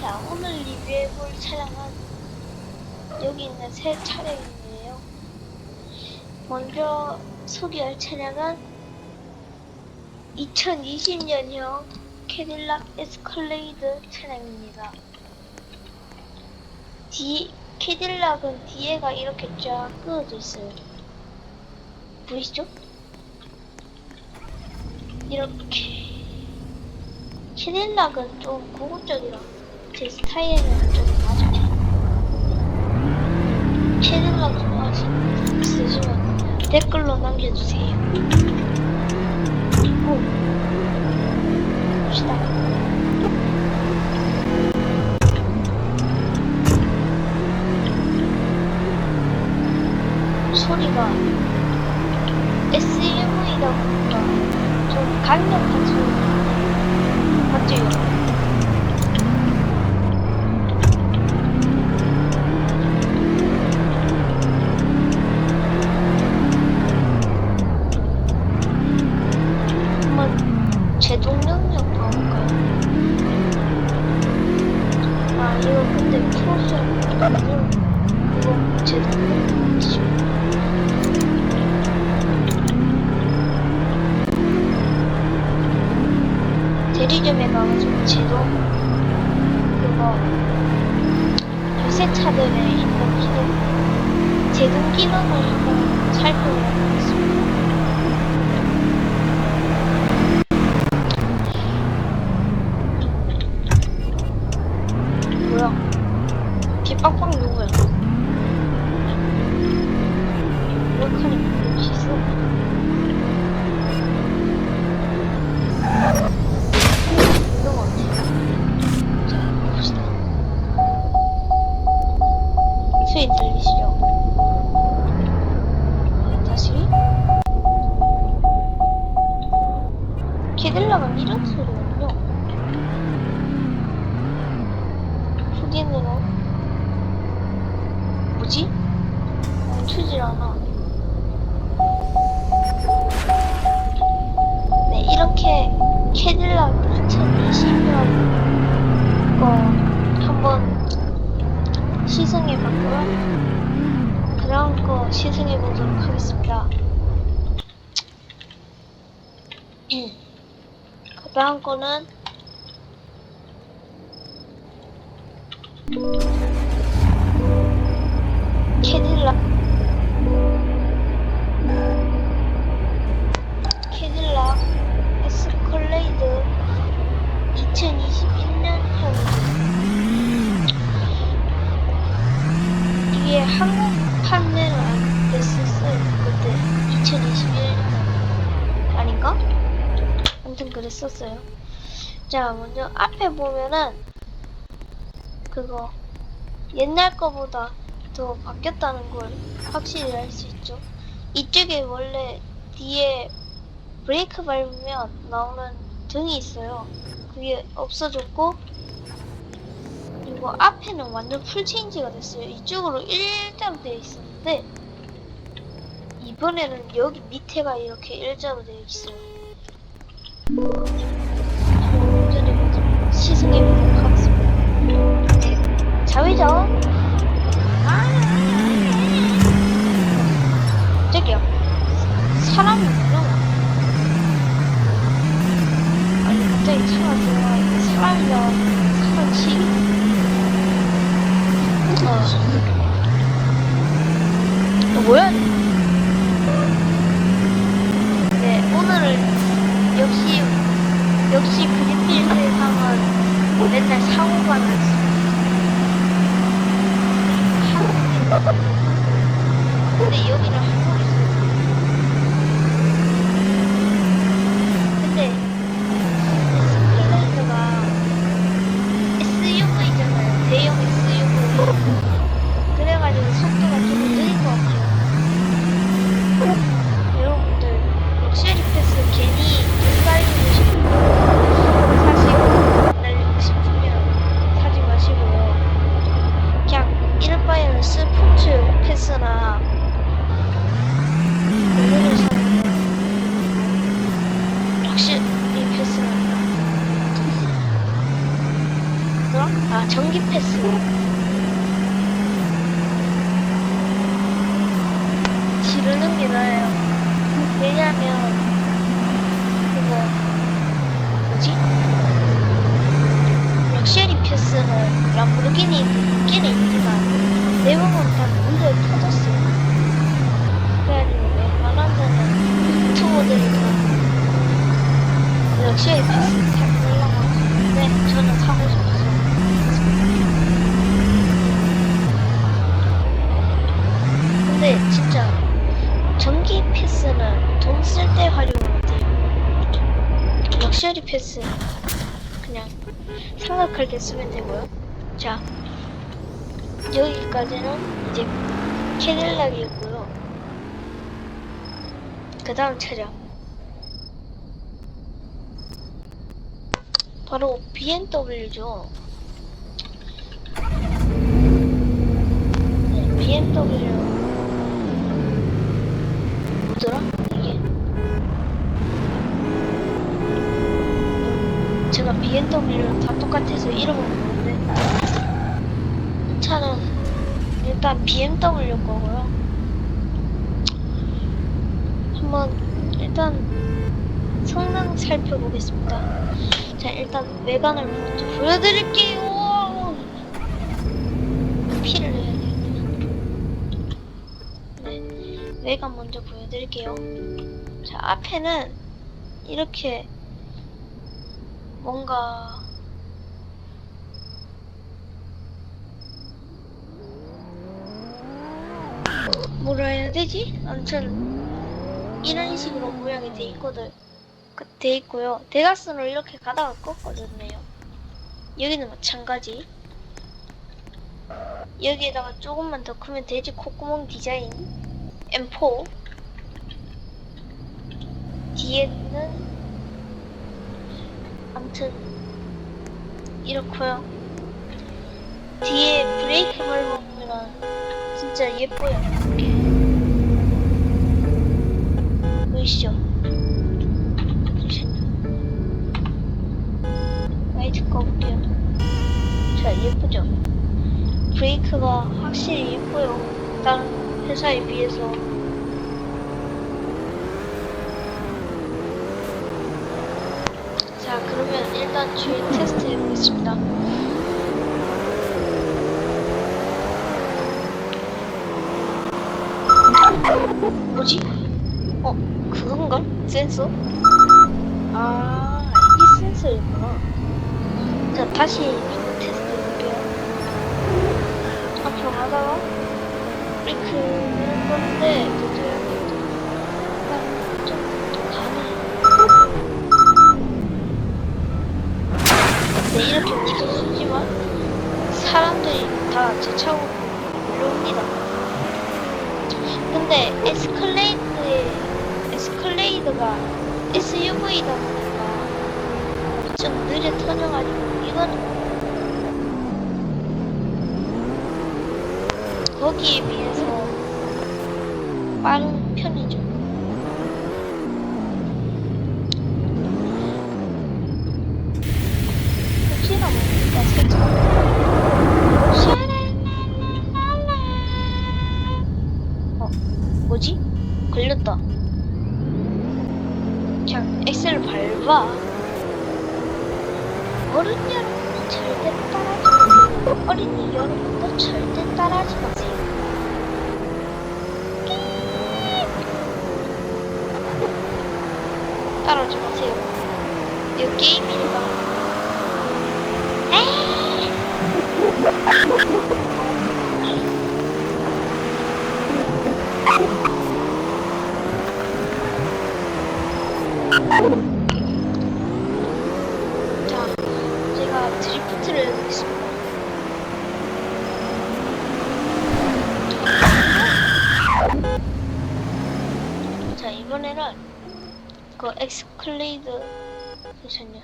자, 오늘 리뷰해볼 차량은 여기 있는 세 차량이에요. 먼저 소개할 차량은 2020년형 캐딜락 에스컬레이드 차량입니다. 뒤, 캐딜락은 뒤에가 이렇게 쫙 끄어져 있어요. 보이시죠? 이렇게. 캐딜락은 좀 고급적이라 제 스타일에는 좀 맞아요. 좋아하시는 분 있으시면 댓글로 남겨주세요. 오. 봅시다. 제동 능력 봐볼까요? 아 이거 근데 프로스 아니고 이거 제동 능력 지금 대리점에 가가지고 제동 그거 요새 차들에 있는 기능 제동 기능을 한번 살펴보겠습니다. 시승해봤고요 그 다음 거 시승해 보도록 하겠습니다. 그 다음 거는 자 먼저 앞에 보면은 그거 옛날 거보다 더 바뀌었다는 걸 확실히 알 수 있죠. 이쪽에 원래 뒤에 브레이크 밟으면 나오는 등이 있어요. 그게 없어졌고 그리고 앞에는 완전 풀 체인지가 됐어요. 이쪽으로 일자로 되어 있었는데 이번에는 여기 밑에가 이렇게 일자로 되어 있어요. 보도록 하겠습니다. 네, 좌회전. 저기요. 사람이 뭐야? 아니 갑자기 차가 들어가니까 사람이랑 사람 치기. 어. 어, 뭐야? 네 오늘은 역시 역시 그린필 세상은 맨날. 한국인. 근데 여기는 한국이 있어요. 근데 스플렌더가 SUV잖아요. 대형 SUV. 그래가지고 속도가 좀 느린 것 같아요. 여러분들 럭셔리 패스 괜히 돈 달리고 싶으면 사시고 날리고 싶으면 사지 마시고요. 그냥 이럴 바에는 스포츠 패스나 전기 패스. 지르는 게 나아요. 왜냐면, 그거, 뭐지? 럭셔리 패스는 람보르기니도 있기는 있지만, 대부분 다 문제에 터졌어요. 그래가지고 웬만한 데는 유튜버들이 다 럭셔리 패스 타고 올라가는데, 저는 사고 싶어서. 근데 진짜 전기 패스는 돈 쓸 때 활용을 럭셔리 패스 그냥 생각할 때 쓰면 되고요. 자 여기까지는 이제 캐딜락이고요. 그 다음 차량 바로 BMW죠. 네, BMW 뭐더라? BMW랑 다 똑같아서 이름은 모르는데. 이 차는 일단 BMW 거고요. 한번 일단 성능 살펴보겠습니다. 자 일단 외관을 먼저 보여드릴게요. 피를 내야 되겠네 네, 외관 먼저 보여드릴게요. 자, 앞에는 이렇게 뭔가 뭐라 해야 되지? 아무튼 이런 식으로 모양이 돼 있거든. 그- 돼 있고요. 대각선으로 이렇게 가다가 꺾어졌네요. 여기는 마찬가지. 여기에다가 조금만 더 크면 돼지 콧구멍 디자인 M4 뒤에는 아무튼 이렇고요. 뒤에 브레이크 밟으면 진짜 예뻐요. 이렇게 보이시죠? 라이트 꺼볼게요. 자 예쁘죠? 브레이크가 확실히 예뻐요. 다른 회사에 비해서 자 그러면 일단 주행 테스트 해보겠습니다 뭐지? 어 그건가? 센서? 아 이게 센서였구나 자 다시 주행 테스트 해볼게요 앞으로 가다가 브레이크 누른 건데 도저히 약간 좀 가네 네, 이렇게 부서지지만 다제 차고 올라옵니다. 근데 에스컬레이드의 에스컬레이드가 SUV다 보니까 좀 느려 터져가지고 이거는 거기에 비해서 빠른 편이죠. 어른 여러분도 절대 따라하지 마세요. 어린이 여러분도 절대 따라하지 마세요. 따라하지 마세요. 이거 게임이니까. 에이! 자, 제가 해보겠습니다. 자, 이번에는 그 엑스클레이드 잠시만요.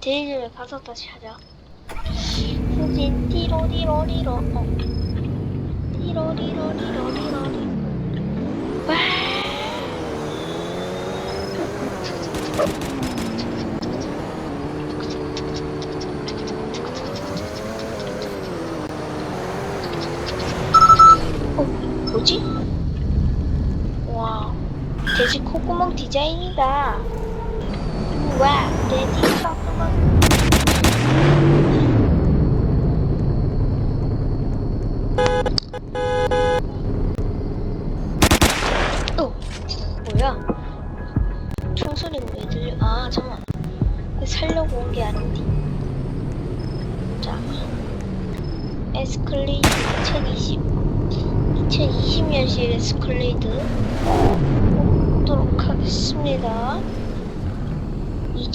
데이즈를 가서 다시 하자. 후진 띠로리로리로 어. 띠로리로리로리로리 와 뭐지? 와, 돼지 콧구멍 디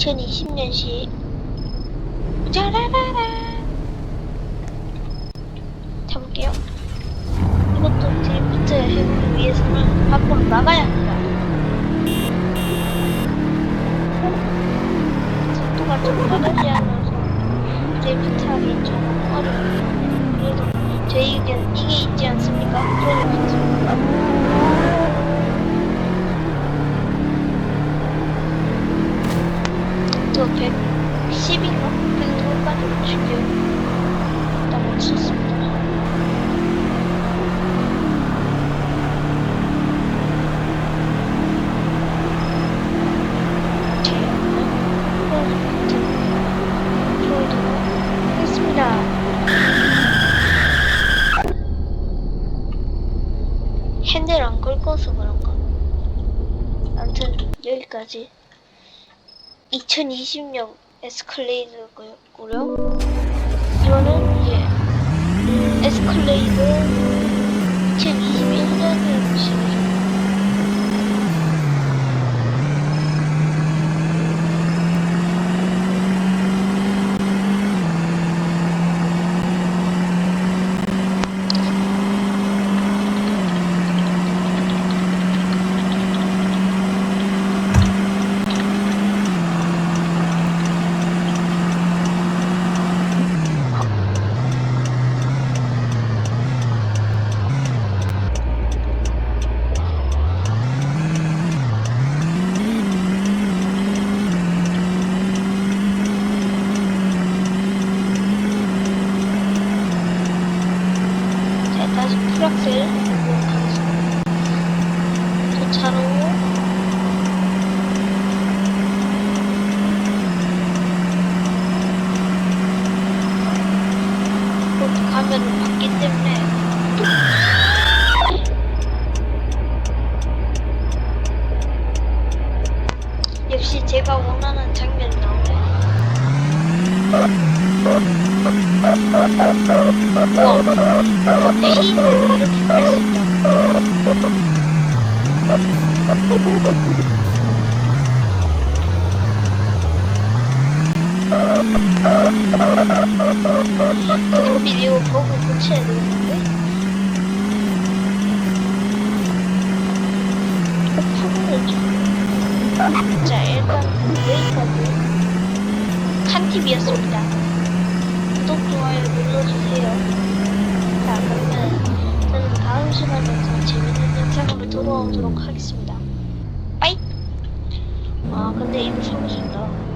2020년식 짜라라라 타볼게요. 이것도 드리프트 해보기 위해서는 밖으로 나가야 합니다. 속도가 좀 빠르지 않아서 드리프트 하기 좀 어려워요. 그래도 저에겐 이게 있지 않습니까? 드리프트. 또 110인가? 100까지 맞출게요. 일단 맞췄습니다. 했습니다. 핸들 안 긁어서 그런가? 아무튼 여기까지 2020년 에스컬레이드고요. 이거는 이제 에스컬레이드 2021년이라는 식이죠. 자, 다시 풀악셀 해보도록 하겠습니다. 저 차로 곧 가면은 맞기 때문에 제가 원하는 장면이 나오네. 이렇게 갈수 있다. 비디오 보고 고쳐야 되 이었습니다. 구독, 좋아요 눌러주세요. 자, 그러면 저는 다음 시간에 더 재밌는 영상으로 돌아오도록 하겠습니다. 빠이! 아, 근데 이거 사고 싶다.